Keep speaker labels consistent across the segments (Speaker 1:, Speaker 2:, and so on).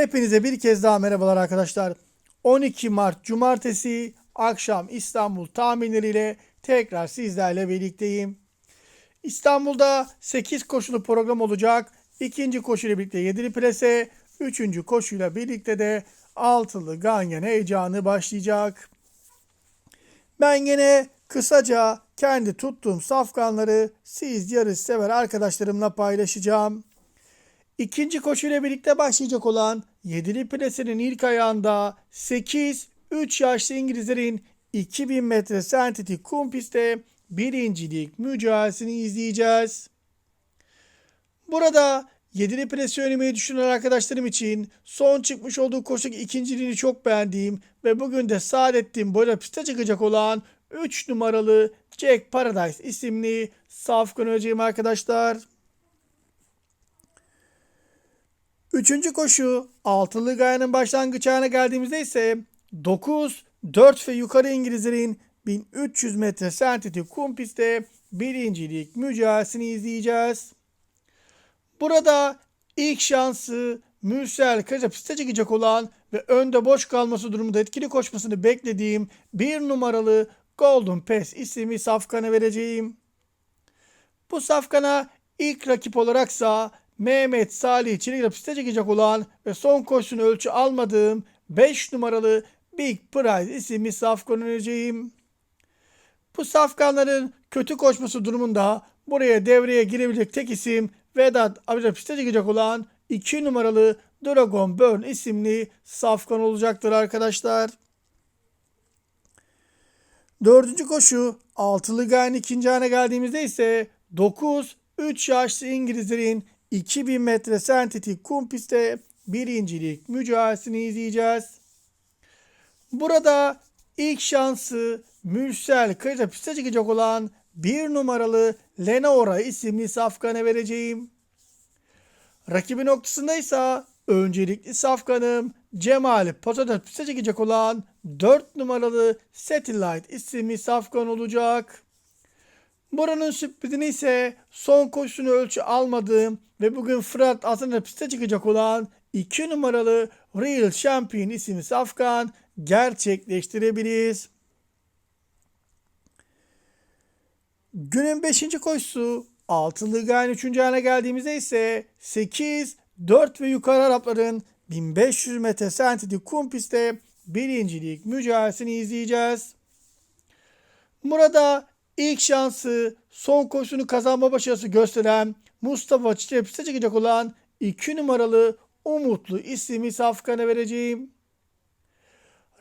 Speaker 1: Hepinize bir kez daha merhabalar arkadaşlar. 12 Mart Cumartesi akşam İstanbul tahminleriyle tekrar sizlerle birlikteyim. İstanbul'da 8 koşulu program olacak. İkinci koşuyla birlikte 7'li plase, üçüncü koşuyla birlikte de altılı ganyan heyecanı başlayacak. Ben gene kısaca kendi tuttuğum safkanları siz yarış sever arkadaşlarımla paylaşacağım. İkinci koşuyla birlikte başlayacak olan 7'li plesinin ilk ayağında 8 3 yaşlı İngilizlerin 2000 metre sentetik kum pistte birincilik mücadelesini izleyeceğiz. Burada 7'li plesi oynamayı düşünen arkadaşlarım için son çıkmış olduğu koşudaki ikinciliğini çok beğendiğim ve bugün de Saadettin Boyla piste çıkacak olan 3 numaralı Jack Paradise isimli safkan öneceğim arkadaşlar. Üçüncü koşu altılı gayanın başlangıç ayağına geldiğimizde ise 9, 4 ve yukarı İngilizlerin 1300 metre sentetik kum pistte birincilik mücadelesini izleyeceğiz. Burada ilk şansı Mürsel Kaca piste çıkacak olan ve önde boş kalması durumunda etkili koşmasını beklediğim bir numaralı Golden Pass isimli safkana vereceğim. Bu safkana ilk rakip olaraksa Mehmet Salih Çelik'le piste çekecek olan ve son koşusunu ölçü almadığım 5 numaralı Big Prize isimli safkan önereceğim. Bu safkanların kötü koşması durumunda buraya devreye girebilecek tek isim Vedat Abicam piste çekecek olan 2 numaralı Dragon Burn isimli safkan olacaktır arkadaşlar. Dördüncü koşu altılı gayen ikinci ana geldiğimizde ise 9 3 yaşlı İngilizlerin 2000 metre sentetik kum pistte birincilik mücadelesini izleyeceğiz. Burada ilk şansı Mürsel Kayıta piste çıkacak olan bir numaralı Lenaora isimli safkana vereceğim. Rakibi noktasında ise öncelikli safkanım Cemal Patates piste çekecek olan 4 numaralı Satellite isimli safkan olacak. Buranın sürprizini ise son koşusunu ölçü almadığım ve bugün Fırat Aslan'la piste çıkacak olan 2 numaralı Real Champion isimli safkan gerçekleştirebiliriz. Günün 5. koşusu altılı gayen 3. ayağına geldiğimizde ise 8, 4 ve yukarı Arapların 1500 metre sentetik kum pistte birincilik mücadelesini izleyeceğiz. Burada ilk şansı son koşusunu kazanma başarısı gösteren Mustafa Çiçek piste çıkacak olan 2 numaralı Umutlu isimli safkana vereceğim.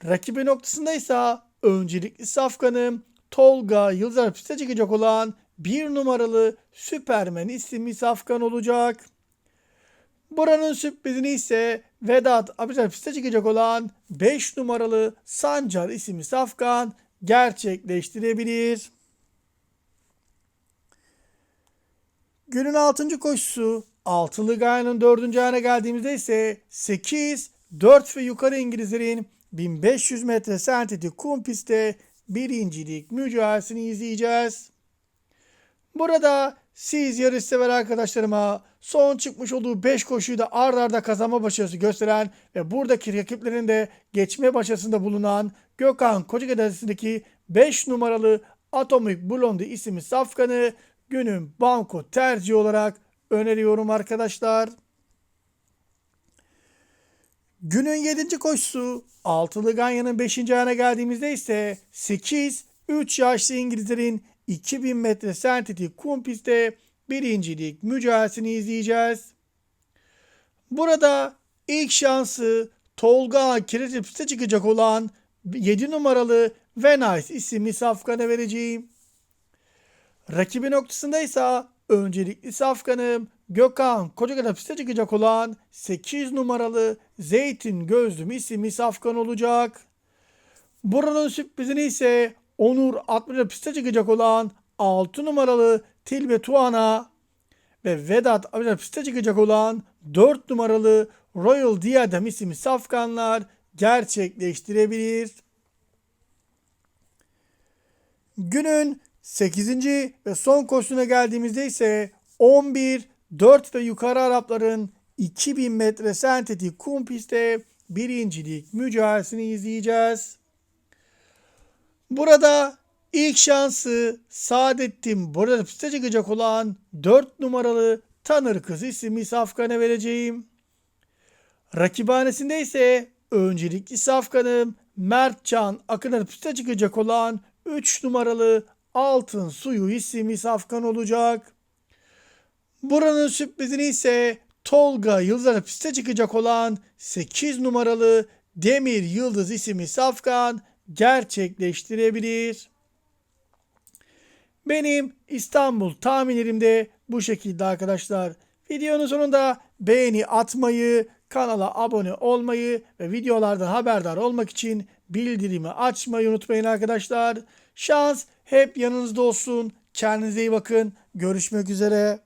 Speaker 1: Rakibi noktasında ise öncelikli safkanım Tolga Yıldız piste çıkacak olan 1 numaralı Süpermen isimli safkan olacak. Buranın sürprizini ise Vedat Abicel piste çıkacak olan 5 numaralı Sancar isimli safkan gerçekleştirebilir. Günün 6. koşusu altılı gayanın 4. ayağına geldiğimizde ise 8, 4 ve yukarı İngilizlerin 1500 metre sentetik kum pistte birincilik mücadelesini izleyeceğiz. Burada siz yarış sever arkadaşlarıma son çıkmış olduğu 5 koşuyu da ard arda kazanma başarısı gösteren ve buradaki rakiplerin de geçme başarısında bulunan Gökhan Kocagöderesi'ndeki 5 numaralı Atomic Blondie isimli safkanı günün banko tercihi olarak öneriyorum arkadaşlar. Günün 7. koşusu altılı ganyanın 5. ayağına geldiğimizde ise 8 3 yaşlı İngilizlerin 2000 metre sentetik kum pistte birincilik mücadelesini izleyeceğiz. Burada ilk şansı Tolga Kireçli piste çıkacak olan 7 numaralı Venice isimli safkana vereceğim. Rakibi noktasında ise öncelikli safkanım Gökhan Kocagada piste çıkacak olan 8 numaralı Zeytin Gözlüm isimli safkan olacak. Buranın sürprizini ise Onur 60 piste çıkacak olan 6 numaralı Tilbe Tuana ve Vedat Abidal piste çıkacak olan 4 numaralı Royal Diadem isimli safkanlar gerçekleştirebilir. Günün 8. ve son koşusuna geldiğimizde ise 11, 4 ve yukarı Arapların 2000 metre sentetik kum pistte birincilik mücadelesini izleyeceğiz. Burada ilk şansı Saadettin burada piste çıkacak olan 4 numaralı Tanır Kız isimli safkana vereceğim. Rakibhanesinde ise öncelikli safkanım Mertcan Akın'ın piste çıkacak olan 3 numaralı Altın Suyu isimli safkan olacak. Buranın sürprizini ise Tolga Yıldız'a piste çıkacak olan 8 numaralı Demir Yıldız isimli safkan gerçekleştirebilir. Benim İstanbul tahminlerim de bu şekilde arkadaşlar. Videonun sonunda beğeni atmayı, kanala abone olmayı ve videolardan haberdar olmak için bildirimi açmayı unutmayın arkadaşlar. Şans hep yanınızda olsun. Kendinize iyi bakın. Görüşmek üzere.